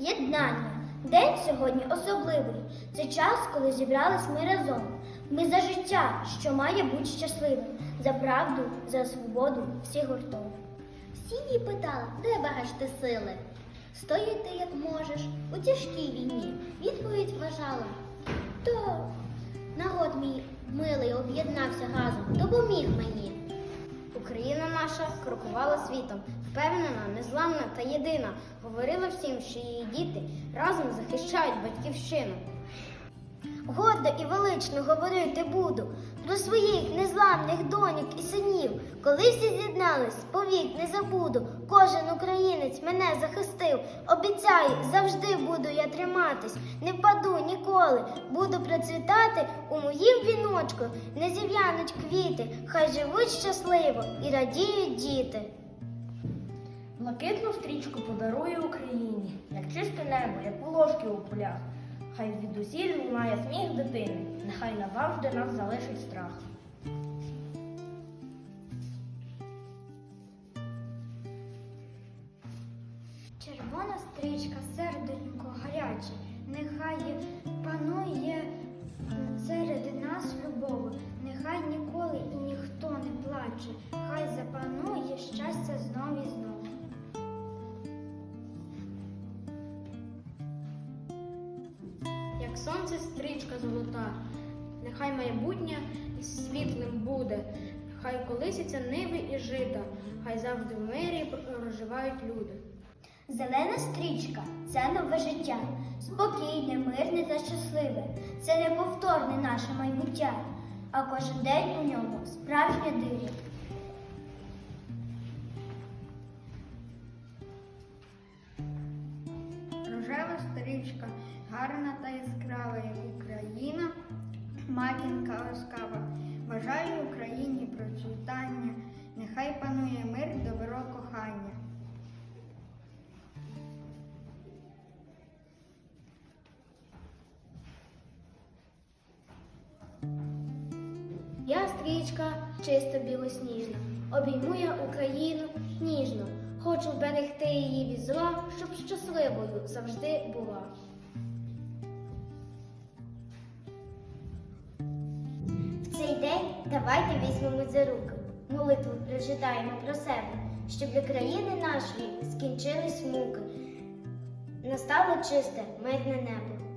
Єднання. День сьогодні особливий. Це час, коли зібрались ми разом. Ми за життя, що має бути щасливим, за правду, за свободу всіх гуртом. Всі її питали, де багажте сили? Стоїти як можеш у тяжкій війні. Відповідь вважала. То народ мій милий об'єднався разом, допоміг мені. Україна наша крокувала світом, впевнена, незламна та єдина. Говорила всім, що її діти разом захищають батьківщину. Гордо і велично говорити буду про своїх незламних доньок і синів. Коли всі з'єднались, повік не забуду. Кожен українець мене захистив. Обіцяю, завжди буду я триматись, не впаду ніколи. Буду процвітати у моїм віночку, не зів'януть квіти, хай живуть щасливо і радіють діти. Блакитну стрічку подарує Україні, як чисте небо, як волошки у полях. Хай звідусіль лунає сміх дитини, нехай назавжди нас залишить страх. Червона стрічка, серденько гаряче, нехай панує сонце стрічка золота, нехай майбутнє світлим буде, хай колисяться ниви і жита, хай завжди в мирі проживають люди. Зелена стрічка це нове життя, спокійне, мирне та щасливе. Це неповторне наше майбуття, а кожен день у ньому справжня диво. Рожева стрічка, гарна та яскрава, як Україна, матінка ласкава. Бажаю Україні процвітання, нехай панує мир, добро, кохання. Я стрічка чисто білосніжна, обійму я Україну ніжно, хочу вберегти її від зла, щоб щасливою завжди була. Давайте візьмемо за руки, молитву прочитаємо про себе, щоб для країни нашої скінчились муки, настало чисте, мирне небо.